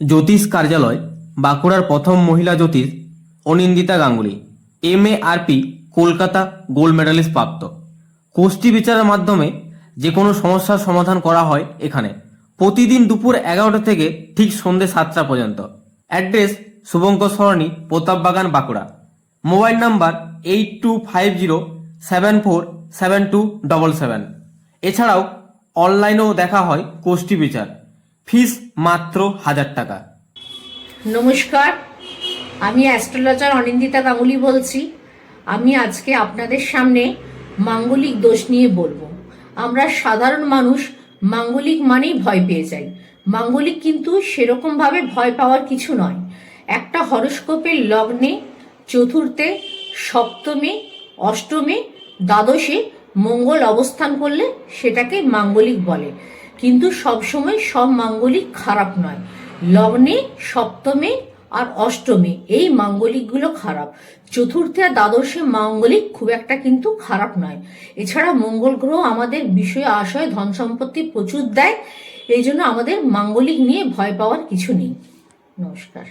জ্যোতিষ কার্যালয়, বাঁকুড়ার প্রথম মহিলা জ্যোতিষ Anindita Ganguly, M A R P, Kolkata gold medalist প্রাপ্ত। কোষ্ঠী বিচারের মাধ্যমে যে কোনো সমস্যার সমাধান করা হয় এখানে। প্রতিদিন দুপুর এগারোটা থেকে ঠিক সন্ধে সাতটা পর্যন্ত। Address Shubhankar Sarani Pratapbagan Bankura. Mobile number eight two five zero seven four seven two double seven. এছাড়াও অনলাইনেও দেখা হয় কোষ্ঠী বিচার। ফিস মাত্র হাজার টাকা। নমস্কার, আমি অ্যাস্ট্রোলজার অনিন্দিতা গাঙ্গুলি বলছি। আমি আজকে আপনাদের সামনে মাঙ্গলিক দোষ নিয়ে বলব। আমরা সাধারণ মানুষ, মাঙ্গলিক মানেই ভয় পেয়ে যাই। মাঙ্গলিক কিন্তু সেরকমভাবে ভয় পাওয়ার কিছু নয়। একটা হরস্কোপের লগ্নে চতুর্থে, সপ্তমে, অষ্টমে, দ্বাদশে মঙ্গল অবস্থান করলে সেটাকে মাঙ্গলিক বলে। কিন্তু সবসময় সব মাঙ্গলিক খারাপ নয়। লগ্নে, সপ্তমে আর অষ্টমে এই মাঙ্গলিকগুলো খারাপ। চতুর্থে আর দ্বাদশে মাঙ্গলিক খুব একটা কিন্তু খারাপ নয়। এছাড়া মঙ্গল গ্রহ আমাদের বিষয়ে আশয়, ধন সম্পত্তি প্রচুর দেয়। এই জন্য আমাদের মাঙ্গলিক নিয়ে ভয় পাওয়ার কিছু নেই। নমস্কার।